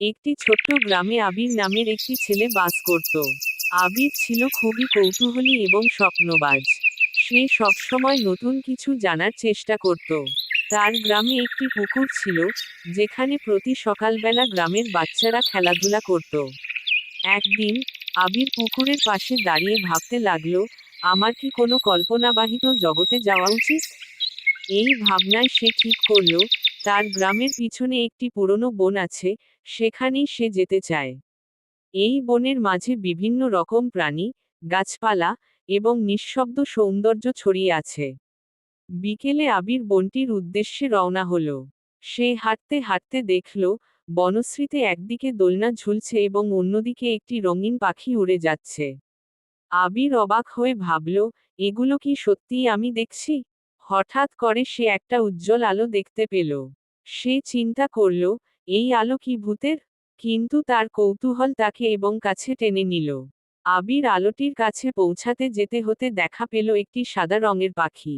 একটি ছোট্ট গ্রামে আবির নামের একটি ছেলে বাস করত। আবির ছিল খুবই কৌতূহলী এবং স্বপ্নবাজ। সে সবসময় নতুন কিছু জানার চেষ্টা করত। তার গ্রামে একটি পুকুর ছিল, যেখানে প্রতি সকালবেলা গ্রামের বাচ্চারা খেলাধুলা করত। একদিন, আবির পুকুরের পাশে দাঁড়িয়ে ভাবতে লাগল, আমার কি কোনো কল্পনাবাহিত জগতে যাওয়া উচিত? এই ভাবনায় সে ঠিক করল তার গ্রামের পিছনে একটি পুরনো বন আছে, সেখানেই সে যেতে চায়। এই বনের মাঝে বিভিন্ন রকম প্রাণী, গাছপালা এবং নিঃশব্দ সৌন্দর্য ছড়িয়ে আছে। বিকেলে আবির বনটির উদ্দেশ্যে রওনা হল। সে হাঁটতে হাঁটতে দেখল, বনশ্রীতে একদিকে দোলনা ঝুলছে এবং অন্যদিকে একটি রঙিন পাখি উড়ে যাচ্ছে। আবির অবাক হয়ে ভাবল, এগুলো কি সত্যিই আমি দেখছি? হঠাৎ করে সে একটা উজ্জ্বল আলো দেখতে পেল। সে চিন্তা করল, এই আলো কি ভূতের কিন্তু তার কৌতূহল তাকে এবং কাছে টেনে নিল। আবির আলোটির কাছে পৌঁছাতে যেতে হতে দেখা পেল একটি সাদা রঙের পাখি।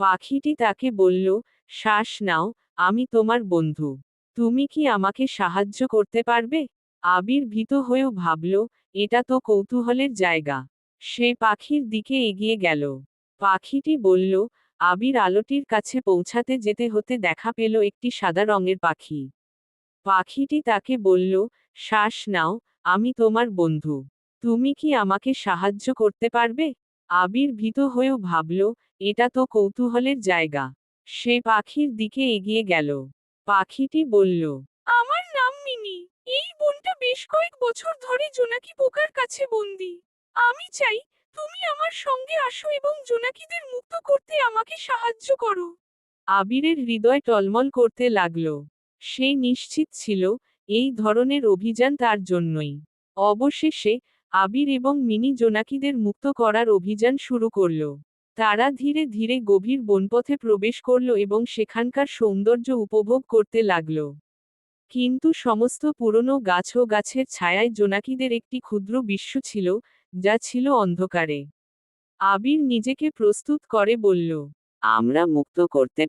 পাখিটি তাকে বলল, শ্বাস নাও, আমি তোমার বন্ধু। তুমি কি আমাকে সাহায্য করতে পারবে? আবির ভীত হয়েও ভাবল, এটা তো কৌতূহলের জায়গা। সে পাখির দিকে এগিয়ে গেল। পাখিটি বলল আবির আলোটির কাছে পৌঁছাতে যেতে হতে দেখা পেল একটি সাদা রঙের পাখি। পাখিটি তাকে বলল, শ্বাস নাও, আমি তোমার বন্ধু। তুমি কি আমাকে সাহায্য করতে পারবে? আবির ভীত হয়েও ভাবল, এটা তো কৌতূহলের জায়গা। সে পাখির দিকে এগিয়ে গেল। পাখিটি বলল, আমার নাম মিনি এই বনটা বেশ কয়েক বছর ধরে জোনাকি পোকার কাছে বন্দি। আমি চাই তুমি আমার সঙ্গে আসো এবং জোনাকিদের মুক্ত করতে আমাকে সাহায্য করো। আবিরের হৃদয় টলমল করতে লাগল। সে নিশ্চিত ছিল এই ধরনের অভিযান তার জন্যই। অবশেষে আবির এবং মিনি জোনাকিদের মুক্ত করার অভিযান শুরু করল। তারা ধীরে ধীরে গভীর বনপথে প্রবেশ করল এবং সেখানকার সৌন্দর্য উপভোগ করতে লাগল। কিন্তু সমস্ত পুরনো গাছ ও গাছের ছায়ায় জোনাকিদের একটি ক্ষুদ্র বিশ্ব ছিল যা ছিল অন্ধকারে। আবির নিজেকে প্রস্তুত করে বলল আমরা মুক্ত করতে